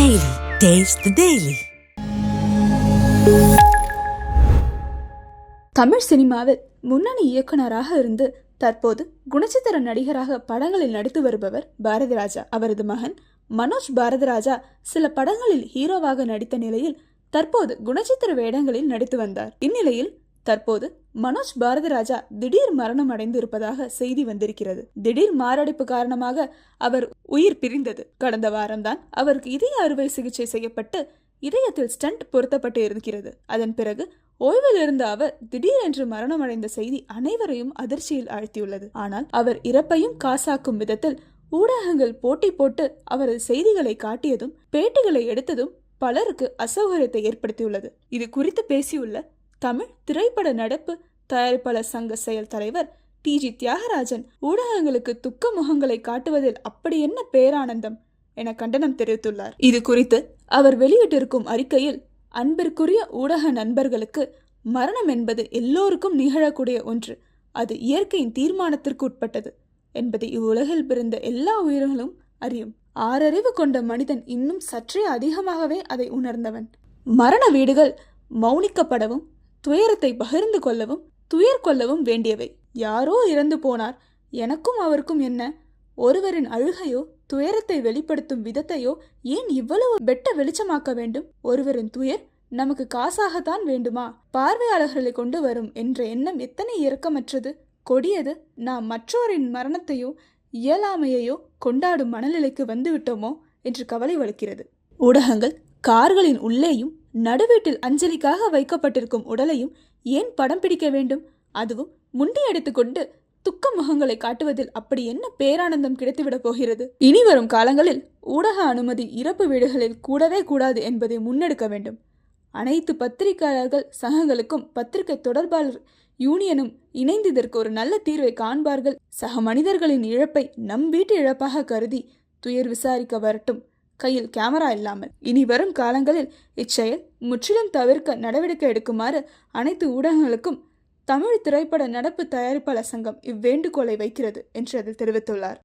Daily. Taste the Daily. Tamil சினிமாவில் முன்னணி இயக்குனராக இருந்து தற்போது குணச்சித்திர நடிகராக படங்களில் நடித்து வருபவர் பாரதிராஜா அவரது மகன் மனோஜ் பாரதிராஜா சில படங்களில் ஹீரோவாக நடித்த நிலையில் தற்போது குணச்சித்திர வேடங்களில் நடித்து வந்தார் இந்நிலையில் தற்போது மனோஜ் பாரதிராஜா திடீர் மரணம் அடைந்து இருப்பதாக செய்தி வந்திருக்கிறது. திடீர் மாரடைப்பு காரணமாக அவர் உயிர் பிரிந்தது. கடந்த வாரம்தான் அவருக்கு இதய அறுவை சிகிச்சை செய்யப்பட்டு இதயத்தில் ஸ்டண்ட் பொருத்தப்பட்டு இருக்கிறது. அதன் பிறகு ஓய்வில் இருந்த அவர் திடீரென்று மரணமடைந்த செய்தி அனைவரையும் அதிர்ச்சியில் ஆழ்த்தியுள்ளது. ஆனால் அவர் இறப்பையும் காசாக்கும் விதத்தில் ஊடகங்கள் போட்டி போட்டு அவரது செய்திகளை காட்டியதும் பேட்டிகளை எடுத்ததும் பலருக்கு அசௌகரியத்தை ஏற்படுத்தியுள்ளது. இது குறித்து பேசியுள்ள தமிழ் திரைப்பட நடப்பு தயாரிப்பாளர் சங்க செயல் தலைவர் டி. ஜி. தியாகராஜன் ஊடகங்களுக்கு துக்க முகங்களை காட்டுவதில் அப்படி என்ன பேரானந்தம் என கண்டனம் தெரிவித்துள்ளார். இது குறித்து அவர் வெளியிட்டிருக்கும் அறிக்கையில் அன்பிற்குரிய ஊடக நண்பர்களுக்கு மரணம் என்பது எல்லோருக்கும் நிகழக்கூடிய ஒன்று. அது இயற்கையின் தீர்மானத்திற்கு உட்பட்டது என்பதை இவ்வுலகில் பிறந்த எல்லா உயிர்களும் அறியும். ஆறறிவு கொண்ட மனிதன் இன்னும் சற்றே அதிகமாகவே அதை உணர்ந்தவன். மரண வீடுகள் மௌனிக்கப்படவும் துயரத்தை பகிர்ந்து கொள்ளவும் துயர் கொள்ளவும் வேண்டியவை. யாரோ இறந்து போனார். எனக்கும் அவருக்கும் என்ன? ஒருவரின் அழுகையோ துயரத்தை வெளிப்படுத்தும் விதத்தையோ ஏன் இவ்வளவு வெட்ட வெளிச்சமாக்க வேண்டும்? ஒருவரின் துயர் நமக்கு காசாகத்தான் வேண்டுமா? பார்வையாளர்களை கொண்டு வரும் என்ற எண்ணம் எத்தனை இரக்கமற்றது? கொடியது. நாம் மற்றோரின் மரணத்தையோ இயலாமையையோ கொண்டாடும் மனநிலைக்கு வந்துவிட்டோமோ? என்று கவலை வலுக்கிறது ஊடகங்கள் கார்களின் உள்ளேயும் நடுவீட்டில் அஞ்சலிக்காக வைக்கப்பட்டிருக்கும் உடலையும் ஏன் படம் பிடிக்க வேண்டும்? அதுவும் முண்டி எடுத்துக்கொண்டு துக்க முகங்களை காட்டுவதில் அப்படி என்ன பேரானந்தம் கிடைத்துவிடப் போகிறது? இனி வரும் காலங்களில் ஊடக அனுமதி இறப்பு வீடுகளில் கூடவே கூடாது என்பதை முன்னெடுக்க வேண்டும். அனைத்து பத்திரிகையாளர்கள் சங்கங்களுக்கும் பத்திரிகை தொடர்பாளர் யூனியனும் இணைந்து இதற்கு ஒரு நல்ல தீர்வை காண்பார்கள். சக மனிதர்களின் இழப்பை நம் வீட்டு இழப்பாக கருதி துயர் விசாரிக்க வரட்டும். கையில் கேமரா இல்லாமல். இனி வரும் காலங்களில் இச்செயல் முற்றிலும் தவிர்க்க நடவடிக்கை எடுக்குமாறு அனைத்து ஊடகங்களுக்கும் தமிழ் திரைப்பட நடப்பு தயாரிப்பாளர் சங்கம் இவ்வேண்டுகோளை வைக்கிறது என்று அதில் தெரிவித்துள்ளார்.